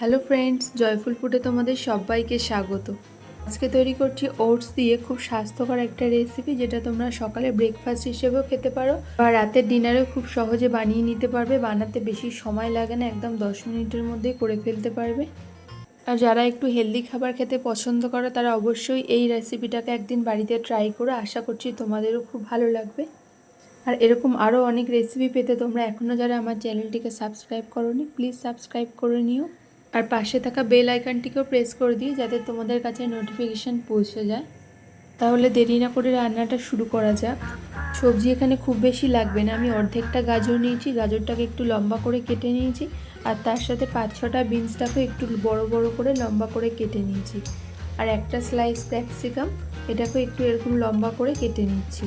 Hello friends, joyful ফুডে তোমাদের সবাইকে স্বাগত। আজকে তৈরি করছি ওটস দিয়ে খুব স্বাস্থ্যকর একটা রেসিপি যেটা তোমরা সকালে ব্রেকফাস্ট হিসেবেও খেতে পারো বা রাতের ডিনারেও খুব সহজে বানিয়ে নিতে পারবে, বানাতে বেশি সময় লাগে না, একদম দশ মিনিটের মধ্যেই করে ফেলতে পারবে। আর যারা একটু হেলদি খাবার খেতে পছন্দ করে, তারা অবশ্যই এই রেসিপিটাকে একদিন বাড়িতে ট্রাই করে আশা করছি তোমাদেরও খুব ভালো লাগবে। আর এরকম আরও অনেক রেসিপি পেতে তোমরা এখনও যারা আমার চ্যানেলটিকে সাবস্ক্রাইব করোনি, প্লিজ সাবস্ক্রাইব করে নিও। আর পাশে থাকা বেল আইকনটিকেও প্রেস করে দিই যাতে তোমাদের কাছে নোটিফিকেশান পৌঁছে যায়। তাহলে দেরি না করে রান্নাটা শুরু করা যাক। সবজি এখানে খুব বেশি লাগবে না। আমি অর্ধেকটা গাজর নিয়েছি, গাজরটাকে একটু লম্বা করে কেটে নিয়েছি আর তার সাথে পাঁচ ছটা বিনসটাকে একটু বড় বড় করে লম্বা করে কেটে নিয়েছি। আর একটা স্লাইস ক্যাপসিকাম এটাকে একটু এরকম লম্বা করে কেটে নিচ্ছি।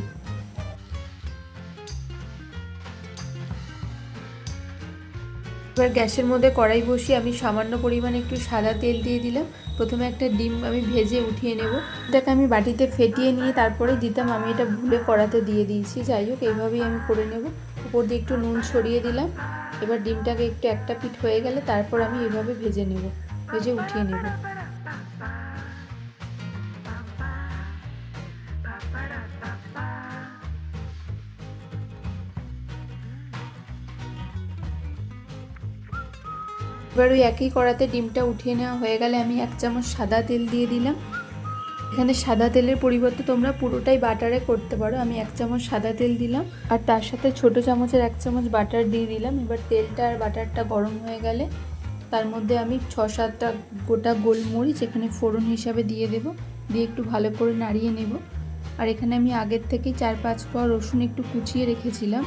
এবার গ্যাসের মধ্যে কড়াই বসিয়ে আমি সামান্য পরিমাণে একটু সাদা তেল দিয়ে দিলাম। প্রথমে একটা ডিম আমি ভেজে উঠিয়ে নেব। এটাকে আমি বাটিতে ফেটিয়ে নিয়ে তারপরে দিতাম, আমি এটা ভুলে কড়াতে দিয়ে দিয়েছি। যাই হোক এইভাবেই আমি করে নেব। উপর দিয়ে একটু নুন ছড়িয়ে দিলাম। এবার ডিমটাকে একটু একটা পিঠ হয়ে গেলে তারপর আমি এভাবে ভেজে নেব, ভেজে উঠিয়ে নেব। এবার ওই একই কড়াতে ডিমটা উঠিয়ে নেওয়া হয়ে গেলে আমি এক চামচ সাদা তেল দিয়ে দিলাম। এখানে সাদা তেলের পরিবর্তে তোমরা পুরোটাই বাটারে করতে পারো। আমি এক চামচ সাদা তেল দিলাম আর তার সাথে ছোট চামচের এক চামচ বাটার দিয়ে দিলাম। এবার তেলটা আর বাটারটা গরম হয়ে গেলে তার মধ্যে আমি ছ সাতটা গোটা গোলমরিচ এখানে ফোড়ন হিসাবে দিয়ে দেব। দিয়ে একটু ভালো করে নাড়িয়ে নেব। আর এখানে আমি আগের থেকেই চার পাঁচ পর রসুন একটু কুচিয়ে রেখেছিলাম।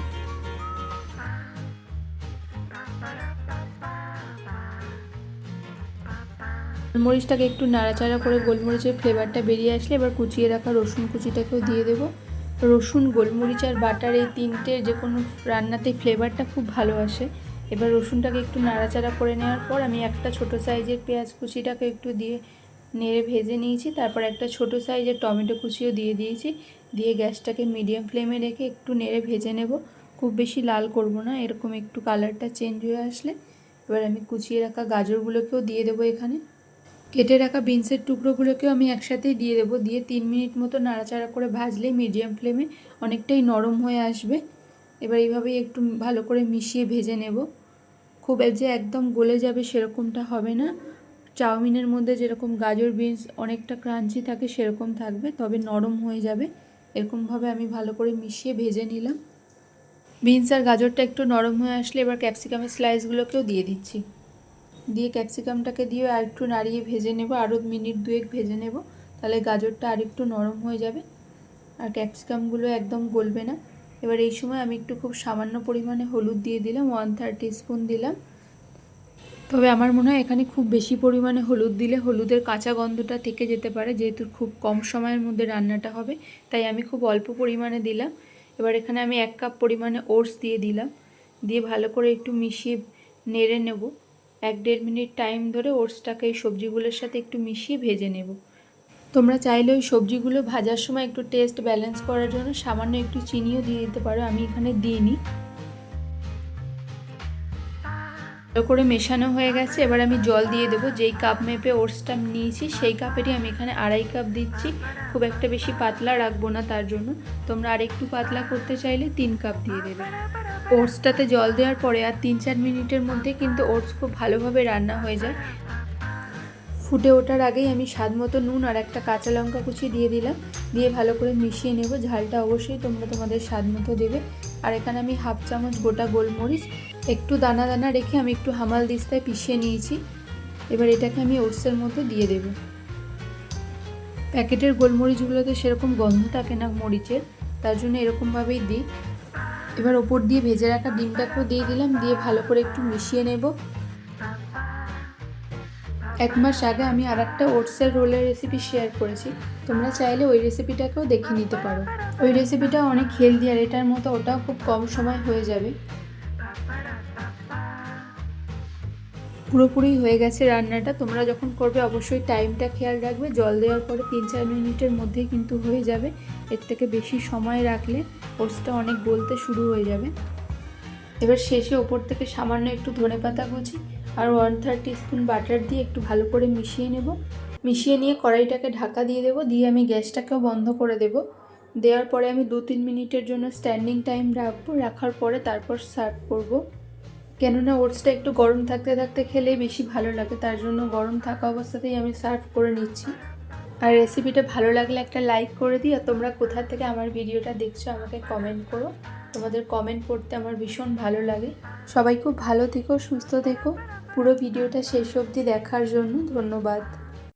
গোলমরিচটাকে একটু নাড়াচাড়া করে গোলমরিচের ফ্লেভারটা বেরিয়ে আসলে এবার কুচিয়ে রাখা রসুন কুচিটাকেও দিয়ে দেবো। রসুন, গোলমরিচ আর বাটার এই তিনটে যে কোনো রান্নাতে ফ্লেভারটা খুব ভালো আসে। এবার রসুনটাকে একটু নাড়াচাড়া করে নেওয়ার পর আমি একটা ছোট সাইজের পেঁয়াজ কুচিটাকে একটু দিয়ে নেড়ে ভেজে নিয়েছি। তারপর একটা ছোট সাইজের টমেটো কুচিও দিয়ে দিয়েছি। দিয়ে গ্যাসটাকে মিডিয়াম ফ্লেমে রেখে একটু নেড়ে ভেজে নেব। খুব বেশি লাল করব না, এরকম একটু কালারটা চেঞ্জ হয়ে আসলে। এবার আমি কুচিয়ে রাখা গাজরগুলোকেও দিয়ে দেবো এখানে। কেটে রাখা বিনসের টুকরোগুলোকেও আমি একসাথেই দিয়ে দেবো। দিয়ে তিন মিনিট মতো নাড়াচাড়া করে ভাজলেই মিডিয়াম ফ্লেমে অনেকটাই নরম হয়ে আসবে। এবার এইভাবেই একটু ভালো করে মিশিয়ে ভেজে নেব। খুব যে একদম গলে যাবে সেরকমটা হবে না। চাউমিনের মধ্যে যেরকম গাজর বিনস অনেকটা ক্রাঞ্চি থাকে সেরকম থাকবে, তবে নরম হয়ে যাবে। এরকমভাবে আমি ভালো করে মিশিয়ে ভেজে নিলাম। বিনস আর গাজরটা একটু নরম হয়ে আসলে এবার ক্যাপসিকামের স্লাইসগুলোকেও দিয়ে দিচ্ছি। দিয়ে ক্যাপসিকামটাকে দিয়ে আর একটু নাড়িয়ে ভেজে নেব, আরও মিনিট দুয়েক ভেজে নেব। তাহলে গাজরটা আর একটু নরম হয়ে যাবে আর ক্যাপসিকামগুলো একদম গলবে না। এবার এই সময় আমি একটু খুব সামান্য পরিমাণে হলুদ দিয়ে দিলাম ওয়ান থার্টি স্পুন দিলাম। তবে আমার মনে হয় এখানে খুব বেশি পরিমাণে হলুদ দিলে হলুদের কাঁচা গন্ধটা থেকে যেতে পারে, যেহেতু খুব কম সময়ের মধ্যে রান্নাটা হবে, তাই আমি খুব অল্প পরিমাণে দিলাম। এবার এখানে আমি এক কাপ পরিমাণে ওটস দিয়ে দিলাম, দিয়ে ভালো করে একটু মিশিয়ে নেড়ে নেব। এক দেড় মিনিট টাইম ধরে ওটসটাকে এই সবজিগুলোর সাথে একটু মিশিয়ে ভেজে নেব। তোমরা চাইলে ওই সবজিগুলো ভাজার সময় একটু টেস্ট ব্যালেন্স করার জন্য সামান্য একটু চিনিও দিয়ে দিতে পারো, আমি এখানে দিইনি। ভালো করে মেশানো হয়ে গেছে, এবার আমি জল দিয়ে দেবো। যেই কাপ মেপে ওটসটা নিয়েছি, সেই কাপেরই আমি এখানে আড়াই কাপ দিচ্ছি। খুব একটা বেশি পাতলা রাখব না তার জন্য। তোমরা আর একটু পাতলা করতে চাইলে তিন কাপ দিয়ে দেবে। ওটসটাতে জল দেওয়ার পরে আর তিন চার মিনিটের মধ্যে কিন্তু ওটস খুব ভালোভাবে রান্না হয়ে যায়। ফুটে ওঠার আগেই আমি স্বাদ মতো নুন আর একটা কাঁচা লঙ্কা কুচি দিয়ে দিলাম। দিয়ে ভালো করে মিশিয়ে নেব। ঝালটা অবশ্যই তোমরা তোমাদের স্বাদ মতো দেবে। আর এখানে আমি হাফ চামচ গোটা গোলমরিচ, একটু দানা দানা রেখে আমি একটু হামাল দিস্তায় পিষিয়ে নিয়েছি। এবার এটাকে আমি ওটসের মধ্যে দিয়ে দেব। প্যাকেটের গোলমরিচগুলোতে সেরকম গন্ধ থাকে না মরিচের, তার জন্য এরকমভাবেই দিই। এবার ওপর দিয়ে ভেজে রাখা ডিমটাকেও দিয়ে দিলাম, দিয়ে ভালো করে একটু মিশিয়ে নেব। এক মাস আগে আমি আর একটা ওটসের রোলের রেসিপি শেয়ার করেছি। তোমরা চাইলে ওই রেসিপিটাকেও দেখে নিতে পারো। ওই রেসিপিটা অনেক হেলদি আর এটার মতো ওটাও খুব কম সময় হয়ে যাবে। পুরোপুরি হয়ে গেছে রান্নাটা। তোমরা যখন করবে অবশ্যই টাইমটা খেয়াল রাখবে। জল দেওয়ার পরে তিন চার মিনিটের মধ্যেই কিন্তু হয়ে যাবে। এর থেকে বেশি সময় রাখলে ওটসটা অনেক গলতে শুরু হয়ে যাবে। এবার শেষে ওপর থেকে সামান্য একটু ধনে পাতা কুচি আর ওয়ান থার্ড স্পুন বাটার দিয়ে একটু ভালো করে মিশিয়ে নেব। মিশিয়ে নিয়ে কড়াইটাকে ঢাকা দিয়ে দেবো। দিয়ে আমি গ্যাসটাকেও বন্ধ করে দেব। দেওয়ার পরে আমি দু তিন মিনিটের জন্য স্ট্যান্ডিং টাইম রাখব। রাখার পরে তারপর সার্ভ করব। কেননা ওটসটা একটু গরম থাকতে থাকতে খেলে বেশি ভালো লাগে, তার জন্য গরম থাকা অবস্থাতেই আমি সার্ভ করে নিচ্ছি। আর রেসিপিটা ভালো লাগলে একটা লাইক করে দিই আর তোমরা কোথা থেকে আমার ভিডিওটা দেখছ আমাকে কমেন্ট করো। তোমাদের কমেন্ট করতে আমার ভীষণ ভালো লাগে। সবাই খুব ভালো থেকো, সুস্থ থেকো। পুরো ভিডিওটা শেষ অবধি দেখার জন্য ধন্যবাদ।